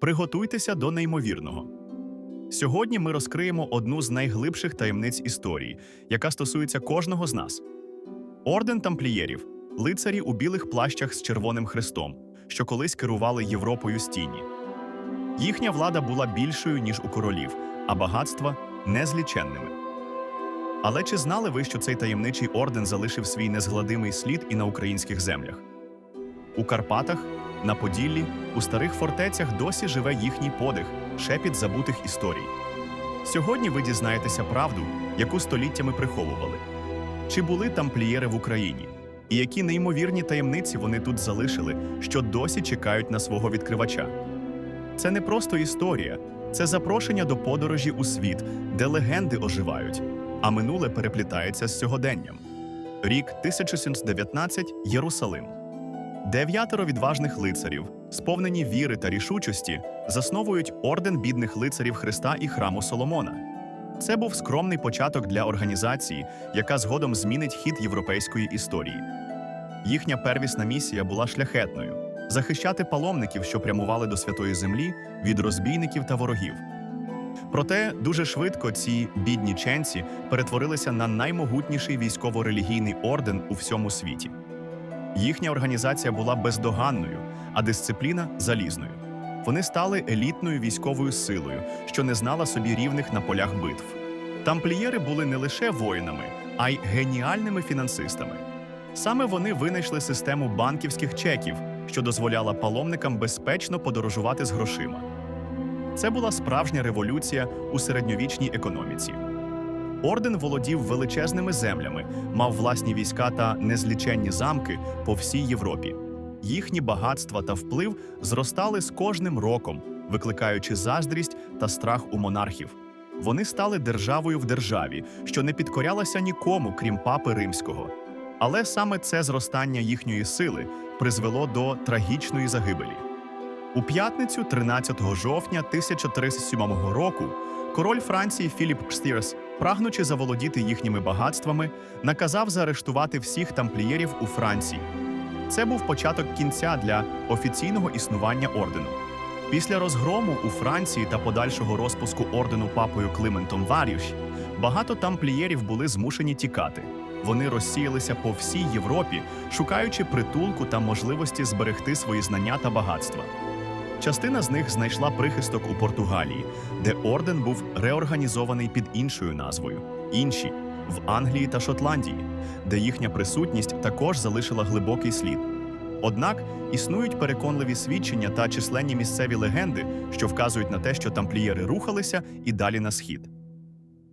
Приготуйтеся до неймовірного. Сьогодні ми розкриємо одну з найглибших таємниць історії, яка стосується кожного з нас. Орден тамплієрів лицарі у білих плащах з червоним хрестом, що колись керували Європою з тіні. Їхня влада була більшою, ніж у королів, а багатства незліченними. Але чи знали ви, що цей таємничий орден залишив свій незгладимий слід і на українських землях? У Карпатах, на Поділлі, у старих фортецях досі живе їхній подих, шепіт забутих історій. Сьогодні ви дізнаєтеся правду, яку століттями приховували. Чи були тамплієри в Україні? І які неймовірні таємниці вони тут залишили, що досі чекають на свого відкривача? Це не просто історія, це запрошення до подорожі у світ, де легенди оживають, а минуле переплітається з сьогоденням. Рік 1719 Єрусалим. Дев'ятеро відважних лицарів, сповнені віри та рішучості, засновують орден бідних лицарів Христа і храму Соломона. Це був скромний початок для організації, яка згодом змінить хід європейської історії. Їхня первісна місія була шляхетною захищати паломників, що прямували до святої землі від розбійників та ворогів. Проте дуже швидко ці бідні ченці перетворилися на наймогутніший військово-релігійний орден у всьому світі. Їхня організація була бездоганною, а дисципліна залізною. Вони стали елітною військовою силою, що не знала собі рівних на полях битв. Тамплієри були не лише воїнами, а й геніальними фінансистами. Саме вони винайшли систему банківських чеків, що дозволяла паломникам безпечно подорожувати з грошима. Це була справжня революція у середньовічній економіці. Орден володів величезними землями, мав власні війська та незліченні замки по всій Європі. Їхні багатства та вплив зростали з кожним роком, викликаючи заздрість та страх у монархів. Вони стали державою в державі, що не підкорялася нікому, крім папи римського. Але саме це зростання їхньої сили призвело до трагічної загибелі. У п'ятницю, 13 жовтня 1307 року, король Франції Філіп Стірс, прагнучи заволодіти їхніми багатствами, наказав заарештувати всіх тамплієрів у Франції. Це був початок кінця для офіційного існування ордену. Після розгрому у Франції та подальшого розпуску ордену папою Климентом Варіш багато тамплієрів були змушені тікати. Вони розсіялися по всій Європі, шукаючи притулку та можливості зберегти свої знання та багатства. Частина з них знайшла прихисток у Португалії, де орден був реорганізований під іншою назвою. Інші в Англії та Шотландії, де їхня присутність також залишила глибокий слід. Однак існують переконливі свідчення та численні місцеві легенди, що вказують на те, що тамплієри рухалися і далі на схід.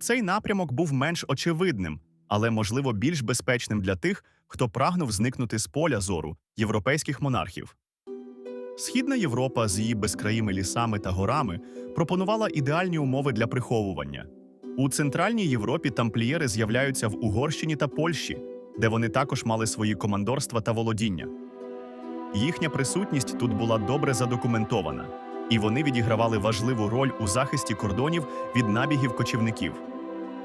Цей напрямок був менш очевидним, але, можливо, більш безпечним для тих, хто прагнув зникнути з поля зору європейських монархів. Східна Європа з її безкраїми лісами та горами пропонувала ідеальні умови для приховування. У Центральній Європі тамплієри з'являються в Угорщині та Польщі, де вони також мали свої командорства та володіння. Їхня присутність тут була добре задокументована, і вони відігравали важливу роль у захисті кордонів від набігів кочівників.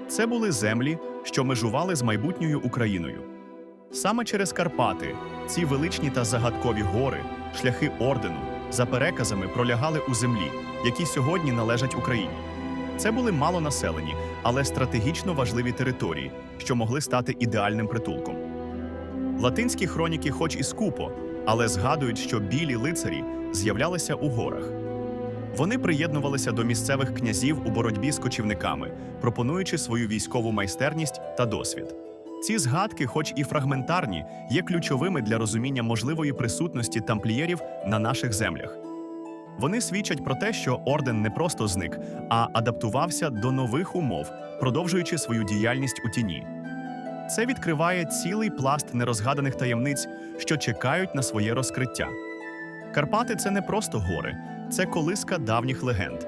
Це були землі, що межували з майбутньою Україною. Саме через Карпати ці величні та загадкові гори, шляхи ордену, за переказами пролягали у землі, які сьогодні належать Україні. Це були малонаселені, але стратегічно важливі території, що могли стати ідеальним притулком. Латинські хроніки, хоч і скупо, але згадують, що білі лицарі з'являлися у горах. Вони приєднувалися до місцевих князів у боротьбі з кочівниками, пропонуючи свою військову майстерність та досвід. Ці згадки, хоч і фрагментарні, є ключовими для розуміння можливої присутності тамплієрів на наших землях. Вони свідчать про те, що орден не просто зник, а адаптувався до нових умов, продовжуючи свою діяльність у тіні. Це відкриває цілий пласт нерозгаданих таємниць, що чекають на своє розкриття. Карпати це не просто гори, це колиска давніх легенд,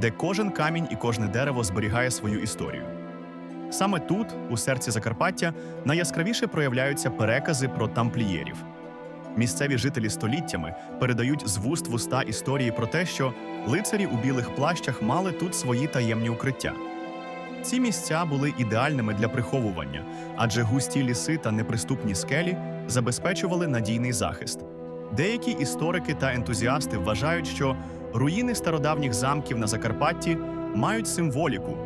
де кожен камінь і кожне дерево зберігає свою історію. Саме тут, у серці Закарпаття, найяскравіше проявляються перекази про тамплієрів. Місцеві жителі століттями передають з вуст в уста історії про те, що лицарі у білих плащах мали тут свої таємні укриття. Ці місця були ідеальними для приховування, адже густі ліси та неприступні скелі забезпечували надійний захист. Деякі історики та ентузіасти вважають, що Руїни стародавніх замків на Закарпатті мають символіку,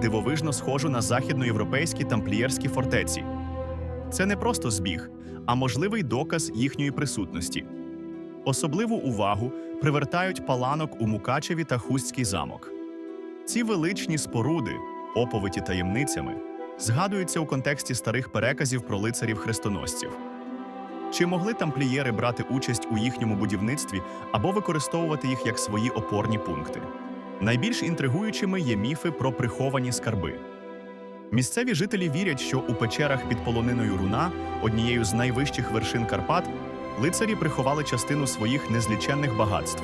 дивовижно схожу на західноєвропейські тамплієрські фортеці. Це не просто збіг, а можливий доказ їхньої присутності. Особливу увагу привертають паланок у Мукачеві та Хустський замок. Ці величні споруди, оповиті таємницями, згадуються у контексті старих переказів про лицарів хрестоносців. Чи могли тамплієри брати участь у їхньому будівництві або використовувати їх як свої опорні пункти? Найбільш інтригуючими є міфи про приховані скарби. Місцеві жителі вірять, що у печерах під полониною руна, однією з найвищих вершин Карпат, лицарі приховали частину своїх незліченних багатств.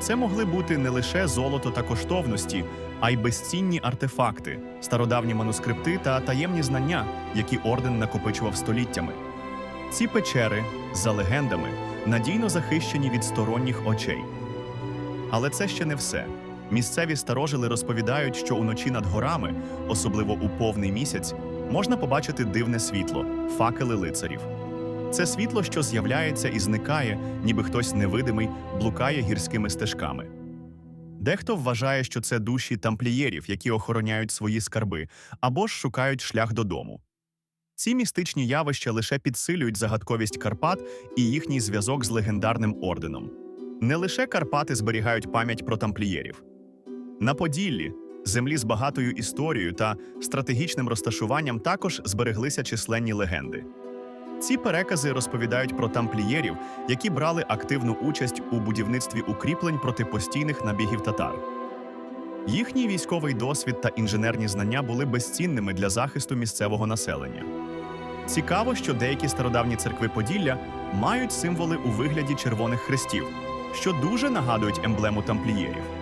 Це могли бути не лише золото та коштовності, а й безцінні артефакти, стародавні манускрипти та таємні знання, які орден накопичував століттями. Ці печери, за легендами, надійно захищені від сторонніх очей. Але це ще не все. Місцеві старожили розповідають, що уночі над горами, особливо у повний місяць, можна побачити дивне світло факели лицарів. Це світло, що з'являється і зникає, ніби хтось невидимий блукає гірськими стежками. Дехто вважає, що це душі тамплієрів, які охороняють свої скарби, або ж шукають шлях додому. Ці містичні явища лише підсилюють загадковість Карпат і їхній зв'язок з легендарним орденом. Не лише Карпати зберігають пам'ять про тамплієрів. На Поділлі, землі з багатою історією та стратегічним розташуванням, також збереглися численні легенди. Ці перекази розповідають про тамплієрів, які брали активну участь у будівництві укріплень проти постійних набігів татар. Їхній військовий досвід та інженерні знання були безцінними для захисту місцевого населення. Цікаво, що деякі стародавні церкви Поділля мають символи у вигляді червоних хрестів, що дуже нагадують емблему тамплієрів.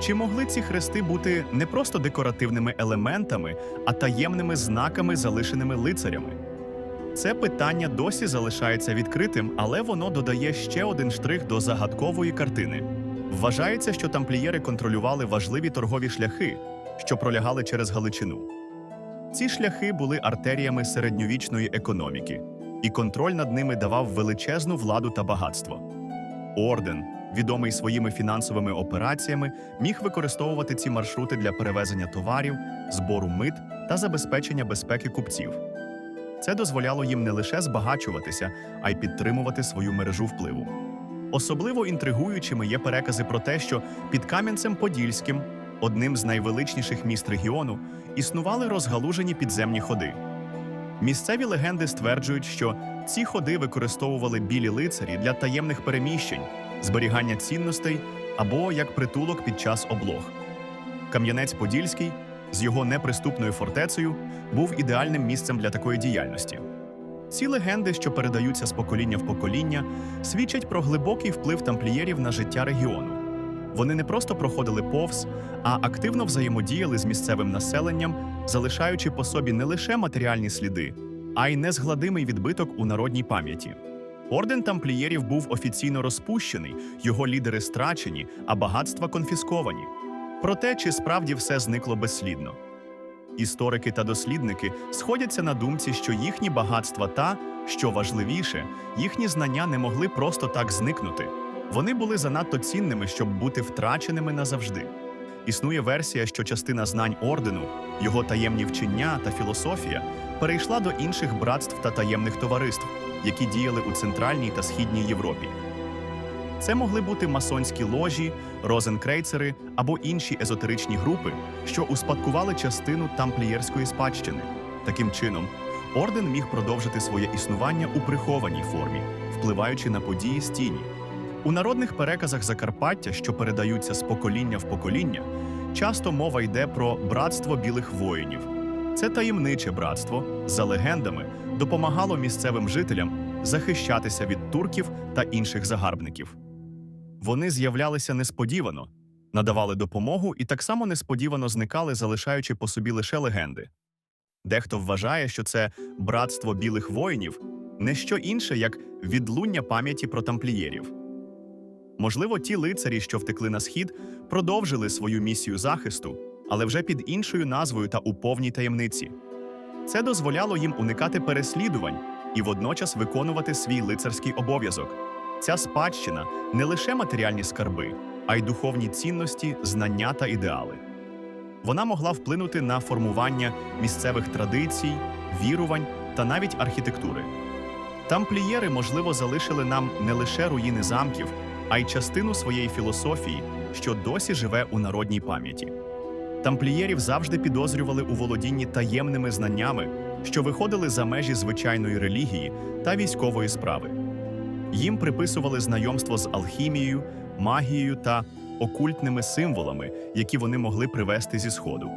Чи могли ці хрести бути не просто декоративними елементами, а таємними знаками, залишеними лицарями? Це питання досі залишається відкритим, але воно додає ще один штрих до загадкової картини. Вважається, що тамплієри контролювали важливі торгові шляхи, що пролягали через Галичину. Ці шляхи були артеріями середньовічної економіки, і контроль над ними давав величезну владу та багатство. Орден, відомий своїми фінансовими операціями, міг використовувати ці маршрути для перевезення товарів, збору мит та забезпечення безпеки купців. Це дозволяло їм не лише збагачуватися, а й підтримувати свою мережу впливу. Особливо інтригуючими є перекази про те, що під Кам'янцем-Подільським, одним з найвеличніших міст регіону, існували розгалужені підземні ходи. Місцеві легенди стверджують, що ці ходи використовували білі лицарі для таємних переміщень, зберігання цінностей або як притулок під час облог. Кам'янець-Подільський з його неприступною фортецею був ідеальним місцем для такої діяльності. Ці легенди, що передаються з покоління в покоління, свідчать про глибокий вплив тамплієрів на життя регіону. Вони не просто проходили повз, а активно взаємодіяли з місцевим населенням, залишаючи по собі не лише матеріальні сліди, а й незгладимий відбиток у народній пам'яті. Орден тамплієрів був офіційно розпущений, його лідери страчені, а багатства конфісковані. Проте, чи справді все зникло безслідно? Історики та дослідники сходяться на думці, що їхні багатства та, що важливіше, їхні знання не могли просто так зникнути. Вони були занадто цінними, щоб бути втраченими назавжди. Існує версія, що частина знань ордену, його таємні вчення та філософія перейшла до інших братств та таємних товариств, які діяли у Центральній та Східній Європі. Це могли бути масонські ложі, розенкрейцери або інші езотеричні групи, що успадкували частину тамплієрської спадщини. Таким чином, орден міг продовжити своє існування у прихованій формі, впливаючи на події з тіні. У народних переказах Закарпаття, що передаються з покоління в покоління, часто мова йде про братство білих воїнів. Це таємниче братство, за легендами, допомагало місцевим жителям захищатися від турків та інших загарбників. Вони з'являлися несподівано, надавали допомогу і так само несподівано зникали, залишаючи по собі лише легенди. Дехто вважає, що це братство білих воїнів не що інше, як відлуння пам'яті про тамплієрів. Можливо, ті лицарі, що втекли на схід, продовжили свою місію захисту, але вже під іншою назвою та у повній таємниці. Це дозволяло їм уникати переслідувань і водночас виконувати свій лицарський обов'язок. Ця спадщина не лише матеріальні скарби, а й духовні цінності, знання та ідеали. Вона могла вплинути на формування місцевих традицій, вірувань та навіть архітектури. Тамплієри, можливо, залишили нам не лише руїни замків, а й частину своєї філософії, що досі живе у народній пам'яті. Тамплієрів завжди підозрювали у володінні таємними знаннями, що виходили за межі звичайної релігії та військової справи. Їм приписували знайомство з алхімією, магією та окультними символами, які вони могли привезти зі сходу.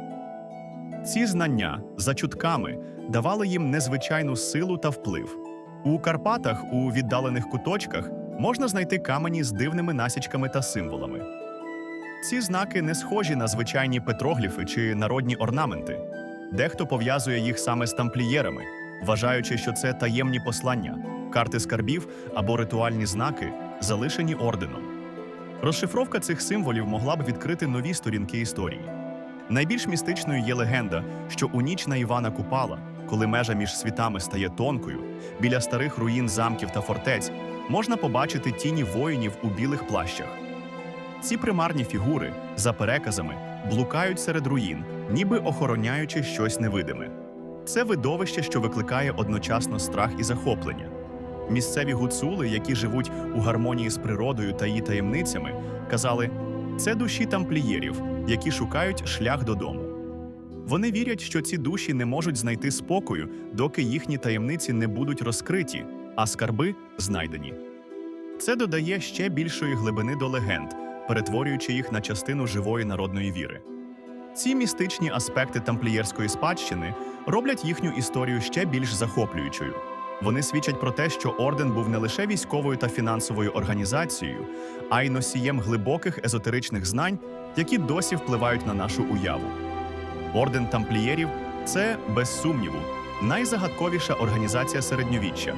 Ці знання за чутками давали їм незвичайну силу та вплив. У Карпатах, у віддалених куточках, можна знайти камені з дивними насічками та символами. Ці знаки не схожі на звичайні петрогліфи чи народні орнаменти. Дехто пов'язує їх саме з тамплієрами, вважаючи, що це таємні послання, карти скарбів або ритуальні знаки, залишені орденом. Розшифровка цих символів могла б відкрити нові сторінки історії. Найбільш містичною є легенда, що у ніч на Івана Купала, коли межа між світами стає тонкою, біля старих руїн замків та фортець можна побачити тіні воїнів у білих плащах. Ці примарні фігури, за переказами, блукають серед руїн, ніби охороняючи щось невидиме. Це видовище, що викликає одночасно страх і захоплення. Місцеві гуцули, які живуть у гармонії з природою та її таємницями, казали: це душі тамплієрів, які шукають шлях додому. Вони вірять, що ці душі не можуть знайти спокою, доки їхні таємниці не будуть розкриті, а скарби знайдені. Це додає ще більшої глибини до легенд, перетворюючи їх на частину живої народної віри. Ці містичні аспекти тамплієрської спадщини роблять їхню історію ще більш захоплюючою. Вони свідчать про те, що орден був не лише військовою та фінансовою організацією, а й носієм глибоких езотеричних знань, які досі впливають на нашу уяву. Орден тамплієрів це, без сумніву, найзагадковіша організація середньовіччя.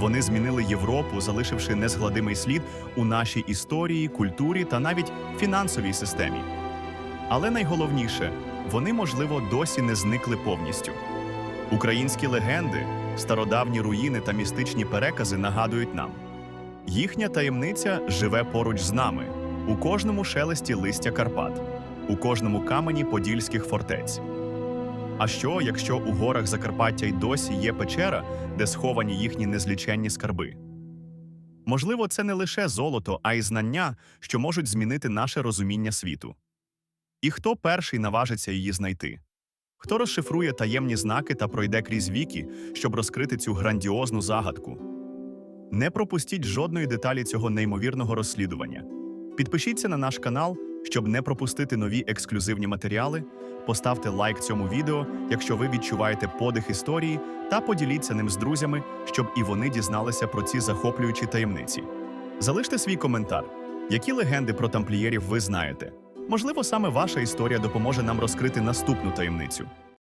Вони змінили Європу, залишивши незгладимий слід у нашій історії, культурі та навіть фінансовій системі. Але найголовніше, вони, можливо, досі не зникли повністю. Українські легенди, стародавні руїни та містичні перекази нагадують нам: їхня таємниця живе поруч з нами, у кожному шелесті листя Карпат, у кожному камені подільських фортець. А що, якщо у горах Закарпаття й досі є печера, де сховані їхні незліченні скарби? Можливо, це не лише золото, а й знання, що можуть змінити наше розуміння світу. І хто перший наважиться її знайти? Хто розшифрує таємні знаки та пройде крізь віки, щоб розкрити цю грандіозну загадку? Не пропустіть жодної деталі цього неймовірного розслідування. Підпишіться на наш канал, щоб не пропустити нові ексклюзивні матеріали. Поставте лайк цьому відео, якщо ви відчуваєте подих історії, та поділіться ним з друзями, щоб і вони дізналися про ці захоплюючі таємниці. Залиште свій коментар, які легенди про тамплієрів ви знаєте. Можливо, саме ваша історія допоможе нам розкрити наступну таємницю.